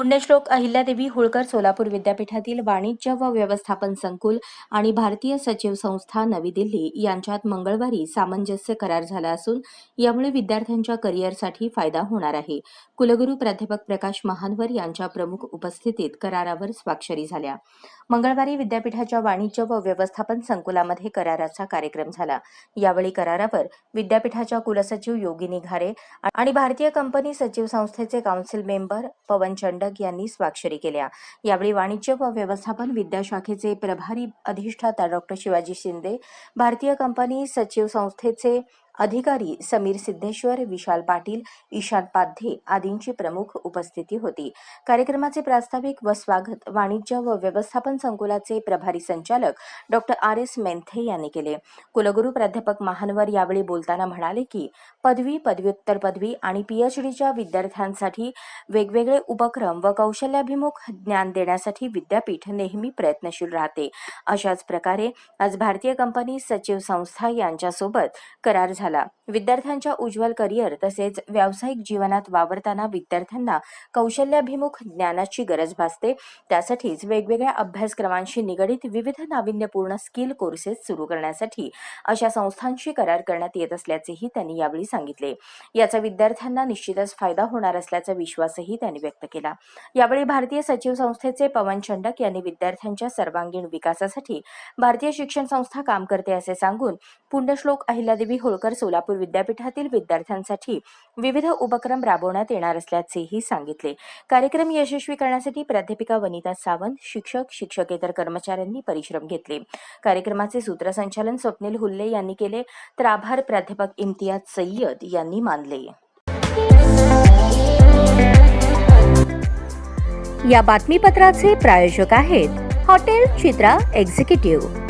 पुण्यश्लोक अहिल्यादेवी होळकर सोलापूर विद्यापीठातील वाणिज्य व व्यवस्थापन संकुल आणि भारतीय सचिव संस्था नवी दिल्ली यांच्यात मंगळवारी सामंजस्य करार झाला असून यामुळे विद्यार्थ्यांच्या करिअरसाठी फायदा होणार आहे. कुलगुरू प्राध्यापक प्रकाश महानवर यांच्या प्रमुख उपस्थितीत करारावर स्वाक्षरी झाल्या. मंगळवारी विद्यापीठाच्या वाणिज्य व व्यवस्थापन संकुलामध्ये कराराचा कार्यक्रम झाला. यावेळी करारावर विद्यापीठाच्या कुलसचिव योगिनी घारे आणि भारतीय कंपनी सचिव संस्थेचे काउन्सिल मेंबर पवन चंड चंडक यांनी स्वाक्षरी केल्या. यावेळी वाणिज्य व व्यवस्थापन विद्याशाखेचे प्रभारी अधिष्ठाता डॉक्टर शिवाजी शिंदे भारतीय कंपनी सचिव संस्थेचे अधिकारी समीर सिद्धेश्वर विशाल पाटील ईशान पाध्ये आदींची प्रमुख उपस्थिती होती. कार्यक्रमाचे प्रास्ताविक व स्वागत वाणिज्य व व्यवस्थापन संकुलाचे प्रभारी संचालक डॉक्टर आर. एस. मेंथे यांनी केले. कुलगुरू प्राध्यापक महानवर यावेळी बोलताना म्हणाले की पदवी पदव्युत्तर पदवी आणि पीएचडीच्या विद्यार्थ्यांसाठी वेगवेगळे उपक्रम व कौशल्याभिमुख ज्ञान देण्यासाठी विद्यापीठ नेहमी प्रयत्नशील राहते. अशाच प्रकारे आज भारतीय कंपनी सचिव संस्था यांच्यासोबत करार झाला. سهلة विद्यार्थ्यांच्या उज्ज्वल करिअर तसेच व्यावसायिक जीवनात वावरताना विद्यार्थ्यांना कौशल्याभिमुख ज्ञानाची गरज भासते. त्यासाठीच वेगवेगळ्या अभ्यासक्रमांशी निगडित विविध नाविन्यपूर्ण स्किल कोर्सेस सुरू करण्यासाठी अशा संस्थांशी करार करण्यात येत असल्याचेही त्यांनी यावेळी सांगितले. याचा विद्यार्थ्यांना निश्चितच फायदा होणार असल्याचा विश्वासही त्यांनी व्यक्त केला. यावेळी भारतीय सचिव संस्थेचे पवन चंडक यांनी विद्यार्थ्यांच्या सर्वांगीण विकासासाठी भारतीय शिक्षण संस्था काम करते असे सांगून पुण्यश्लोक अहिल्यादेवी होळकर सोलापूर विद्यापीठातील विद्यार्थ्यांसाठी विविध उपक्रम राबवण्यात येणार असल्याचेही सांगितले. कार्यक्रम यशस्वी करण्यासाठी प्राध्यापिका वनिता सावंत शिक्षक शिक्षकेतर कर्मचाऱ्यांनी परिश्रम घेतले. कार्यक्रमाचे सूत्रसंचालन स्वप्नील हुल्ले यांनी केले तर आभार प्राध्यापक इम्तियाज सय्यद यांनी मानले. या बातमीपत्राचे प्रायोजक आहेत हॉटेल चित्रा एक्झिक्युटिव्ह.